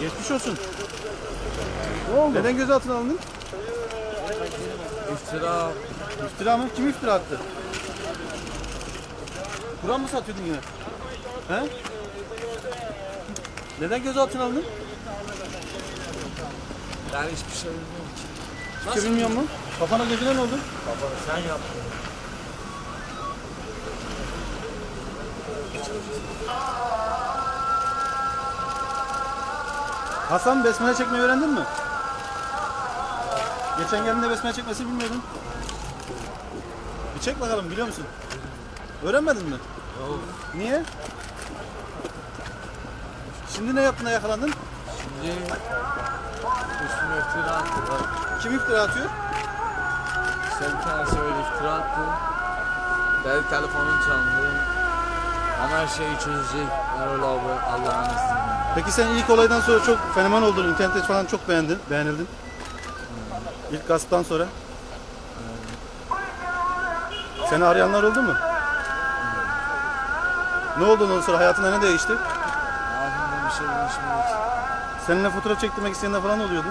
Geçmiş olsun. Ne oldu? Neden gözaltına alındın? İftira. İftira mı? Kim iftira attı? Kur'an mı satıyordun yine? He? Neden gözaltına alındın? Ben hiçbir şey bilmiyorum ki. Hiçbir şey bilmiyor musun? Kafana gözüne ne oldu? Baba sen yaptın. Hasan besmele çekmeyi öğrendin mi? Geçen geldiğinde besmele çekmesini bilmiyordun. Bir çek bakalım biliyor musun? Öğrenmedin mi? Yok. Niye? Şimdi ne yaptın da yakalandın? Şimdi üstüne iftira attılar. Kim iftira atıyor? İşte bir tanesi öyle iftira attı. Dedi telefonun çalındı. Ama her şeyi çözecek. Erol abi Allah'ın izniyle. Peki sen ilk olaydan sonra çok fenomen oldun. İnternette falan çok beğendin, beğenildin. İlk gasptan sonra. Seni arayanlar oldu mu? Ne oldu ondan sonra? Hayatında ne değişti? Abimden bir şey değişmedi. Seninle fotoğraf çektirmek isteyenler falan oluyordu.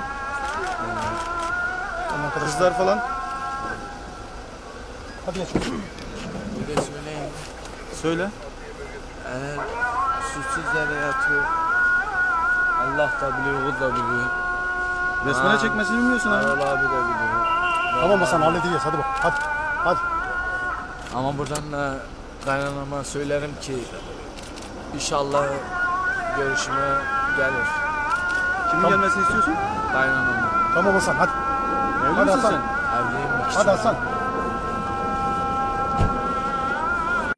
Kızlar falan. Hadi geç. Bir. Söyle. Eğer suçsuz yere yatıyor. Allah da biliyor, o da biliyor. Besmele çekmesini bilmiyorsun abi. Erol abi de biliyor. Tamam Hasan halledeceğiz hadi bak. Hadi. Hadi. Ama buradan da kaynanama söylerim ki inşallah görüşüme gelir. Kimin gelmesini istiyorsun? Kaynanama. Tamam Hasan hadi. Evli Hadi misin Hasan. sen? Evliyim. iki Hadi çocuk. Hasan.